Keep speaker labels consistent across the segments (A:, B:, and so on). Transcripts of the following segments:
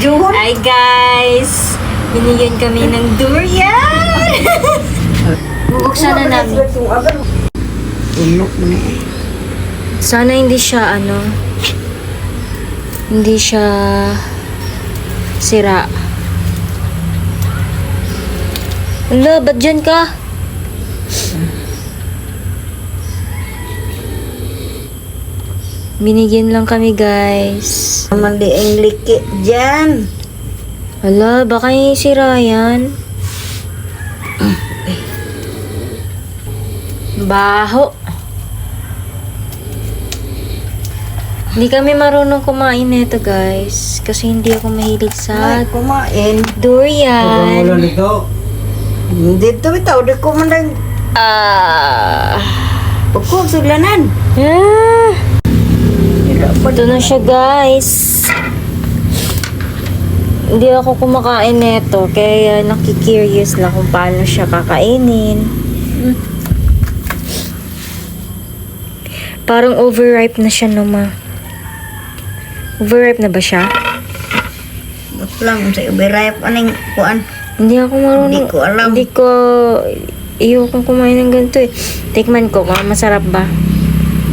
A: videohon.
B: Hi guys! Binigyan kami ng durian! Bubuksan na namin.
A: Na eh.
B: Sana hindi siya ano, hindi siya sira. Ala, ba't dyan ka? Binigyan lang kami guys.
A: Mali ang liki dyan.
B: Ala, baka yung sira yan. Baho. Hindi kami marunong kumain nito guys. Kasi hindi ako mahilig sa
A: Ay, kumain.
B: durian.
A: Dito bitaw, di ko man lang
B: Ah.
A: pagkog suglanan.
B: Ah. Ito na siya guys. Hindi ako kumakain nito. Kaya nakikurious lang kung paano siya kakainin. Parang overripe na siya numa. Overripe na ba siya?
A: Gusto lang sa ubirayap aning kuan.
B: Hindi ako marunong.
A: Hindi ko alam.
B: Hindi ko... Iyo kong kumain ng ganito eh. Tikman ko kung masarap ba.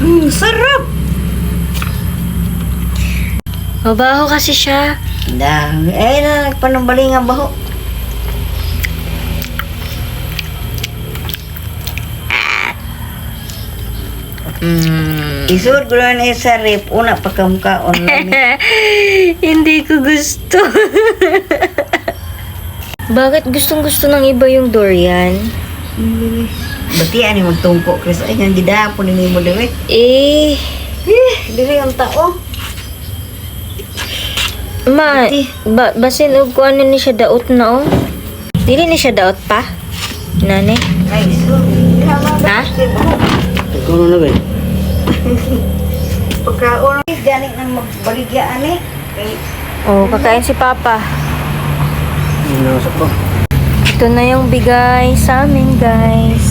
A: Mm, sarap.
B: Mabaho kasi siya.
A: Dami. Eh, na nagpanumbaling ang baho.
B: Mm.
A: Isud ko lang eh sa rip. Una pa kamkaon lang.
B: Hindi ko gusto. Bakit gustong gusto ng iba yung durian?
A: Bati ani magtungko Chris ay nga gidapon ni mo dewe.
B: Eh,
A: Eh, dili ang tao.
B: Ma, ba, basin og ko ano ni siya daot na oh. Dili ni siya daot pa?
A: So.
B: Ha?
C: Ikaw na ba?
A: Pagkaon eh, gani nang magbaligya ani. Kay
B: Oh, kakain si Papa.
C: Ko.
B: Ito na yung bigay sa amin, guys.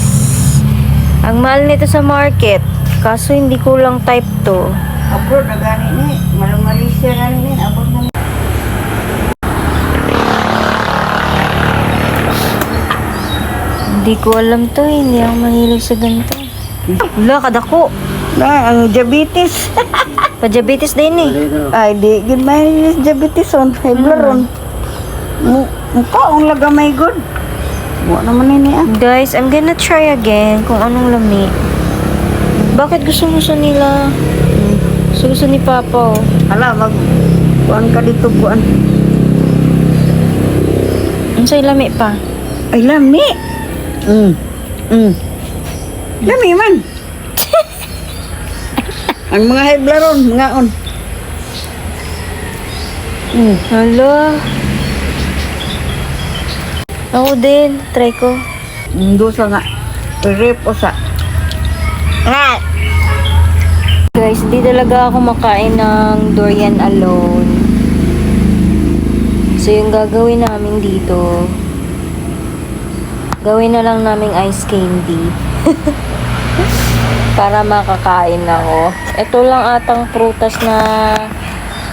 B: Ang mahal nito sa market. Kaso hindi kulang type to.
A: abroad na gani ni. Malang Malaysia na ni abroad na.
B: Hindi ko alam to, eh. hindi ako mahilig sa ganito. Wala, kadako.
A: Na ang diabetes.
B: Pa-diabetes din eh.
A: Ay, di gid may diabetes on, high blood on. Mu mukha ang lagamay good. Mo naman ini ah.
B: Guys, I'm gonna try again kung anong lami. Bakit gusto gusto nila? Gusto gusto ni Papa oh.
A: Hala, mag kuan ka dito kuan.
B: Ang sa'yo lami pa.
A: Ay lami. Mm. Mm. Lami man. ang mga high blood on, mga on. Mm.
B: Hala. Ako din. Try ko.
A: Indo sa nga. Repo sa. Nga.
B: Guys, hindi talaga ako makain ng durian alone. So, yung gagawin namin dito, gawin na lang naming ice candy. Para makakain ako. Ito lang atang prutas na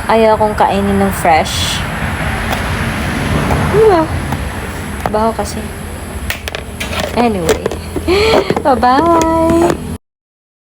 B: ayaw kong kainin ng fresh. Yeah. Baho kasi. Anyway. Bye-bye!